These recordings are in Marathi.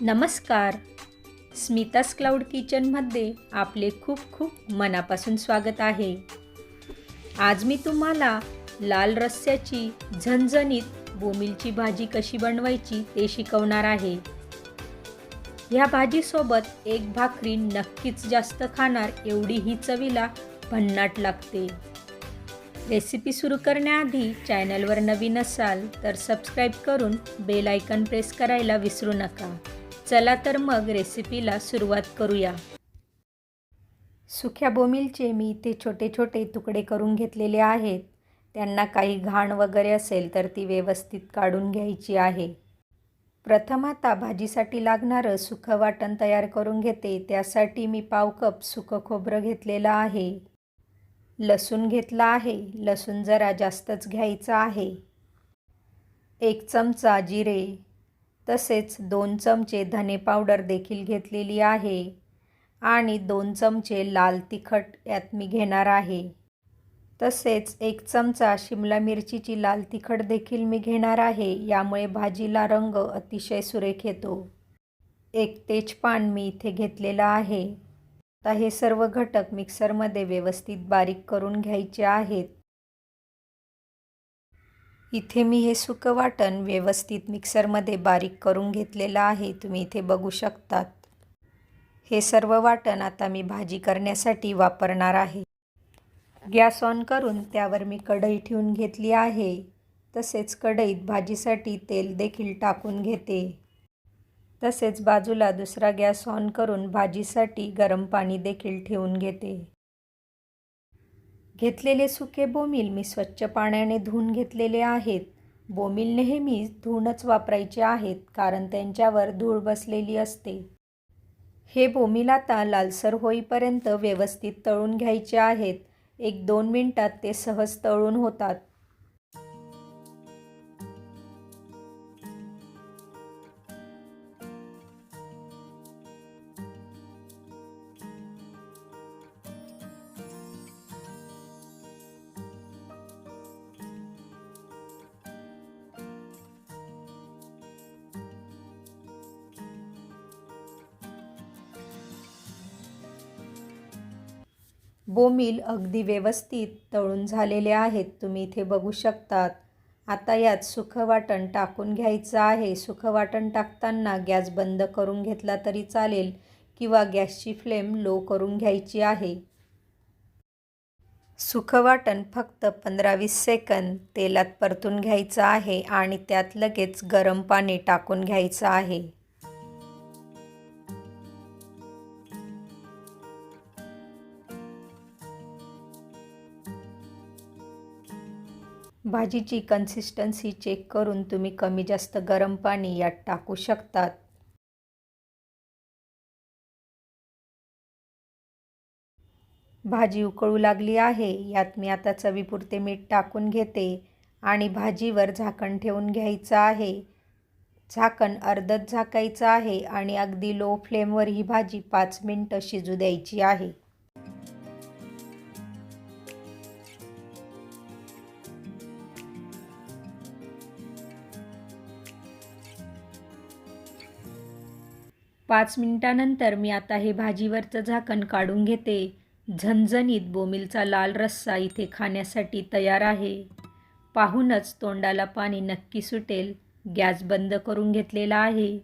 नमस्कार. स्मितास क्लाउड किचनमध्ये आपले खूप खूप मनापासून स्वागत आहे. आज मी तुम्हाला लाल रस्स्याची झणझणीत बोमिलची भाजी कशी बनवायची ते शिकवणार आहे. ह्या भाजीसोबत एक भाकरी नक्कीच जास्त खाणार एवढी ही चवीला भन्नाट लागते. रेसिपी सुरू करण्याआधी चॅनलवर नवीन असाल तर सबस्क्राईब करून बेल आयकन प्रेस करायला विसरू नका. चला तर मग रेसिपीला सुरुवात करूया. सुख्या बोमिलचे मी इथे छोटे छोटे तुकडे करून घेतलेले आहेत. त्यांना काही घाण वगैरे असेल तर ती व्यवस्थित काढून घ्यायची आहे. प्रथम आता भाजीसाठी लागणारं सुखं वाटण तयार करून घेते. त्यासाठी मी पाव कप सुकं खोबरं घेतलेलं आहे. लसूण घेतला आहे. लसूण जरा जास्तच घ्यायचं आहे. एक चमचा जिरे तसेच दोन चमचे धने पावडर देखील घेतलेली आहे. आणि दोन चमचे लाल तिखट यात मी घेणार आहे. तसेच एक चमचा शिमला मिरचीची लाल तिखट देखील मी घेणार आहे. यामुळे भाजीला रंग अतिशय सुरेख येतो. एक तेजपान मी इथे घेतलेलं आहे. आता हे सर्व घटक मिक्सरमध्ये व्यवस्थित बारीक करून घ्यायचे आहेत. इथे मी हे सुकं वाटण व्यवस्थित मिक्सरमध्ये बारीक करून घेतलेलं आहे. तुम्ही इथे बघू शकतात. हे सर्व वाटण आता मी भाजी करण्यासाठी वापरणार आहे. गॅस ऑन करून त्यावर मी कढई ठेवून घेतली आहे. तसेच कढईत भाजीसाठी तेल देखील टाकून घेते. तसेच बाजूला दुसरा गॅस ऑन करून भाजीसाठी गरम पाणी देखील ठेवून घेते. घेतलेले सुके बोमील मी स्वच्छ पाण्याने धुवून घेतलेले आहेत. बोमील नेहमी धुवूनच वापरायचे आहेत कारण त्यांच्यावर धूळ बसलेली असते. हे बोमील आता लालसर होईपर्यंत व्यवस्थित तळून घ्यायचे आहेत. एक दोन मिनटात ते सहज तळून होतात. बोमील अगदी व्यवस्थित तळून झालेले आहेत. तुम्ही इथे बघू शकतात. आता यात सुखवाटण टाकून घ्यायचं आहे. सुखवाटण टाकताना गॅस बंद करून घेतला तरी चालेल किंवा गॅसची फ्लेम लो करून घ्यायची आहे. सुखवाटण फक्त पंधरा वीस सेकंद तेलात परतून घ्यायचं आहे आणि त्यात लगेच गरम पाणी टाकून घ्यायचं आहे. भाजीची कन्सिस्टन्सी चेक करून तुम्ही कमी जास्त गरम पाणी यात टाकू शकतात. भाजी उकळू लागली आहे यात मी आता चवीपुरते मीठ टाकून घेते आणि भाजीवर झाकण ठेवून घ्यायचं आहे. झाकण अर्धच झाकायचं आहे आणि अगदी लो फ्लेमवर ही भाजी पाच मिनटं शिजू द्यायची आहे. पाच मिनिटानंतर मी आता हे भाजीवरचं झाकण काढून घेते. झणझणीत बोमिलचा लाल रस्सा इथे खाण्यासाठी तयार आहे. पाहूनच तोंडाला पाणी नक्की सुटेल. गॅस बंद करून घेतलेला आहे.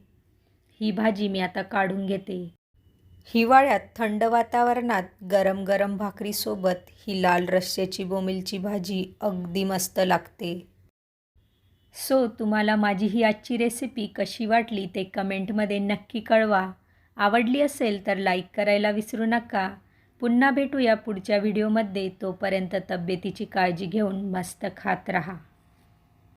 ही भाजी मी आता काढून घेते. हिवाळ्यात थंड वातावरणात गरम गरम भाकरीसोबत ही लाल रस्स्याची बोमिलची भाजी अगदी मस्त लागते. सो तुम्हाला माझी ही आजची रेसिपी कशी वाटली ते कमेंटमध्ये नक्की कळवा. आवडली असेल तर लाईक करायला विसरू नका. पुन्हा भेटूया पुढच्या व्हिडिओमध्ये तोपर्यंत तब्येतीची काळजी घेऊन मस्त खात राहा.